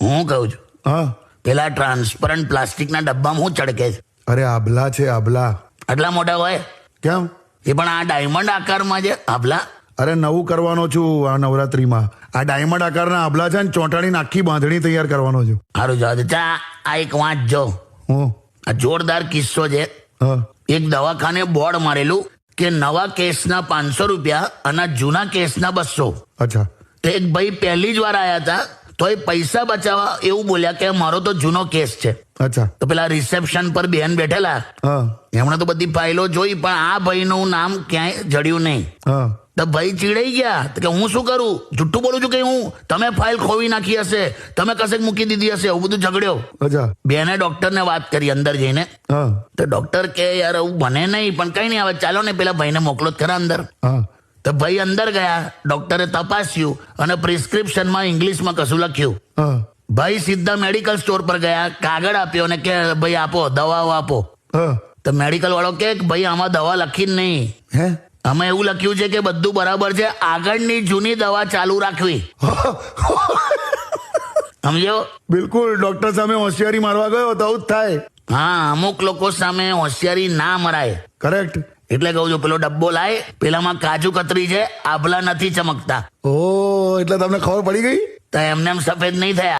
હું કહું છું. હા. પેલા ટ્રાન્સપરન્ટ પ્લાસ્ટિકના ડબ્બામાં હું ચડકે છે. અરે આભલા છે આભલા. આટલા મોટા હોય? કેમ? એ પણ આ ડાયમંડ આકારમાં છે આભલા. અરે નવું કરવાનો છું આ નવરાત્રીમાં. આ ડાયમંડ આકારના આભલા છે ને ચોંટાડીને આખી બાંધણી તૈયાર કરવાનો છું. સારું જવા દે ચા આ એક વાંચ જો. હું? આ જોરદાર કિસ્સો છે. એક દવાખાને બોર્ડ મારેલું કે નવા કેસના પાંચસો રૂપિયા અને જૂના કેસના બસો. અચ્છા. તો એક ભાઈ પહેલી જ વાર આયા હતા તો એ પૈસા બચાવવા એવું બોલ્યા કે મારો તો જૂનો કેસ છે. અચ્છા. તો પેલા રિસેપ્શન પર બેન બેઠેલા. એમણે તો બધી ફાઇલો જોઈ પણ આ ભાઈનું નામ ક્યાંય જડ્યું નહીં. તો ભાઈ ચીડાઈ ગયા. કે હું શું કરું? જુઠ્ઠું બોલું છું કે હું? તમે ફાઇલ ખોવી નાખી હશે. તમે કશેક મૂકી દીધી હશે. એવું બધું ઝઘડ્યો. બેને ડોક્ટર ને વાત કરી અંદર જઈને. તો ડોક્ટર કે યાર એવું બને નહીં પણ કઈ નહીં. હવે ચાલો ને પેલા ભાઈને મોકલો જ ખરા અંદર. તો ભાઈ અંદર ગયા ડોક્ટરે તપાસ્યું અને પ્રિસ્ક્રિપ્શનમાં ઇંગ્લિશમાં કશું લખ્યું. હા. ભાઈ સીધા મેડિકલ સ્ટોર પર ગયા કાગળ આપ્યો અને કે ભાઈ આપો દવાઓ આપો. હા. તો મેડિકલ વાળો કે ભાઈ આમાં દવા લખી નહીં. હે? અમે એવું લખ્યું છે કે બધું બરાબર છે આગળની જૂની દવા ચાલુ રાખવી. સમજો? બિલકુલ ડોક્ટર સામે હોશિયારી મારવા ગયો તો આવું જ થાય. હા અમુક લોકો સામે હોશિયારી ના મરાય. કરેક્ટ એટલે કહું છું પેલો ડબ્બો લાય પેલામાં કાજુ કતરી છે આભલા નથી ચમકતા. ઓ એટલે તમને ખબર પડી ગઈ? તો એમને એમ સફેદ નહીં થયા.